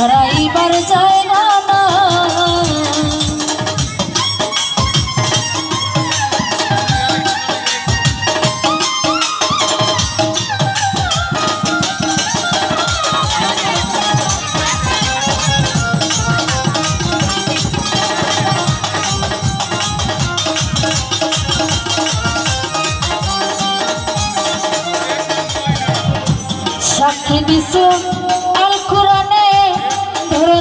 হারাইবার যায় না Sakhi bisu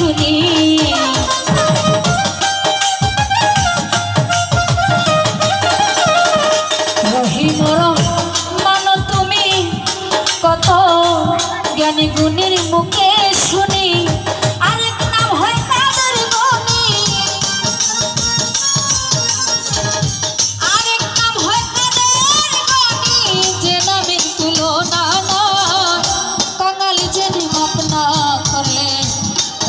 শুনি।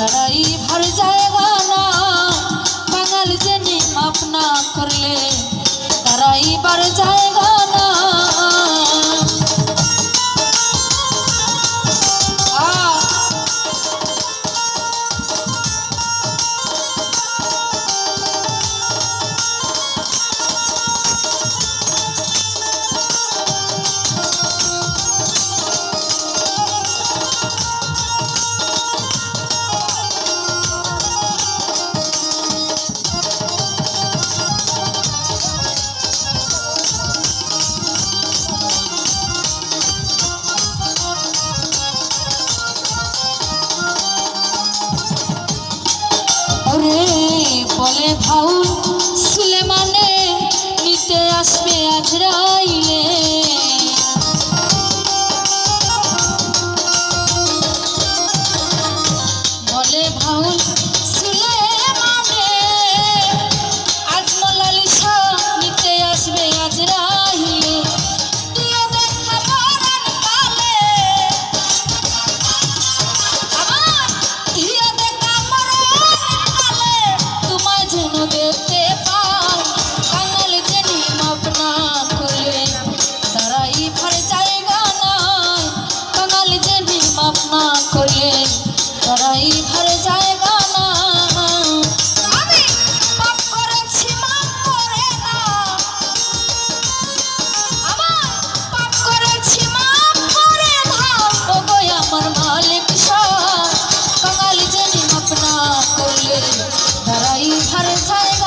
সারাই ভর যায়গা না বাঙাল জেনে মাপ না করলে তারাই যায় বলে ভাউল সুলেমানে নিতে আসবে আজ রাইলে। বলে ভাউল